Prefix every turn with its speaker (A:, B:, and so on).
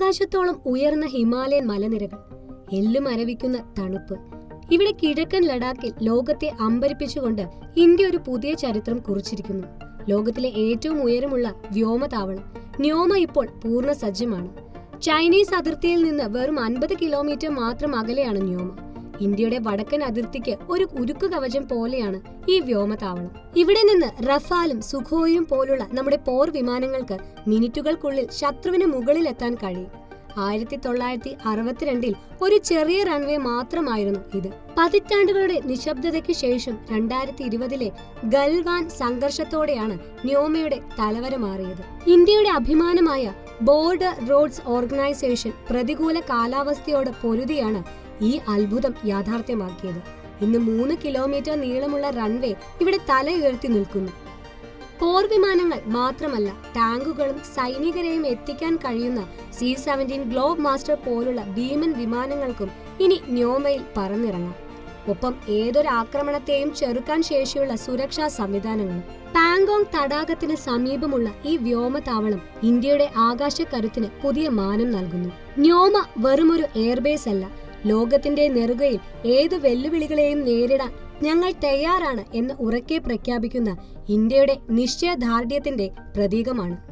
A: ആകാശത്തോളം ഉയർന്ന ഹിമാലയൻ മലനിരകൾ എല്ലും അരവിക്കുന്ന തണുപ്പ്. ഇവിടെ കിഴക്കൻ ലഡാക്കിൽ ലോകത്തെ അമ്പരിപ്പിച്ചുകൊണ്ട് ഇന്ത്യ ഒരു പുതിയ ചരിത്രം കുറിച്ചിരിക്കുന്നു. ലോകത്തിലെ ഏറ്റവും ഉയരമുള്ള വ്യോമതാവളം ന്യോമ ഇപ്പോൾ പൂർണ സജ്ജമാണ് ചൈനീസ് അതിർത്തിയിൽ നിന്ന് വെറും അൻപത് കിലോമീറ്റർ മാത്രം അകലെയാണ് ന്യോമ. ഇന്ത്യയുടെ വടക്കൻ അതിർത്തിക്ക് ഒരു ഉരുക്കു കവചം പോലെയാണ് ഈ വ്യോമതാവളം ഇവിടെ നിന്ന് റഫാലും സുഖോയും പോലുള്ള നമ്മുടെ പോർ വിമാനങ്ങൾക്ക് മിനിറ്റുകൾക്കുള്ളിൽ ശത്രുവിന് മുകളിലെത്താൻ കഴിയും. ആയിരത്തി തൊള്ളായിരത്തി അറുപത്തിരണ്ടിൽ ഒരു ചെറിയ റൺവേ മാത്രമായിരുന്നു ഇത്. പതിറ്റാണ്ടുകളുടെ നിശബ്ദതയ്ക്ക് ശേഷം രണ്ടായിരത്തി ഇരുപതിലെ ഗൽവാൻ സംഘർഷത്തോടെയാണ് ന്യോമയുടെ തലവര മാറിയത്. ഇന്ത്യയുടെ അഭിമാനമായ ബോർഡർ റോഡ്സ് ഓർഗനൈസേഷൻ പ്രതികൂല കാലാവസ്ഥയോട് പൊരുതിയാണ് ഈ അത്ഭുതം യാഥാർത്ഥ്യമാക്കിയത്. ഇന്ന് മൂന്ന് കിലോമീറ്റർ നീളമുള്ള റൺവേ ഇവിടെ തല ഉയർത്തി നിൽക്കുന്നു. പോർ വിമാനങ്ങൾ മാത്രമല്ല ടാങ്കുകളും സൈനികരെയും എത്തിക്കാൻ കഴിയുന്ന സി സെവന്റീൻ ഗ്ലോബ് മാസ്റ്റർ പോലുള്ള ഭീമൻ വിമാനങ്ങൾക്കും ഇനി ന്യോമയിൽ പറന്നിറങ്ങാം. ഒപ്പം ഏതൊരു ആക്രമണത്തെയും ചെറുക്കാൻ ശേഷിയുള്ള സുരക്ഷാ സംവിധാനങ്ങളും. പാങ്കോങ് തടാകത്തിന് സമീപമുള്ള ഈ വ്യോമതാവളം ഇന്ത്യയുടെ ആകാശ കരുത്തിന് പുതിയ മാനം നൽകുന്നു. ന്യോമ വെറുമൊരു എയർബേസ് അല്ല ലോകത്തിന്റെ നെറുകയിൽ ഏതു വെല്ലുവിളികളെയും നേരിടാൻ ഞങ്ങൾ തയ്യാറാണ് എന്ന് ഉറക്കെ പ്രഖ്യാപിക്കുന്ന ഇന്ത്യയുടെ നിശ്ചയദാർഢ്യത്തിന്റെ പ്രതീകമാണ്.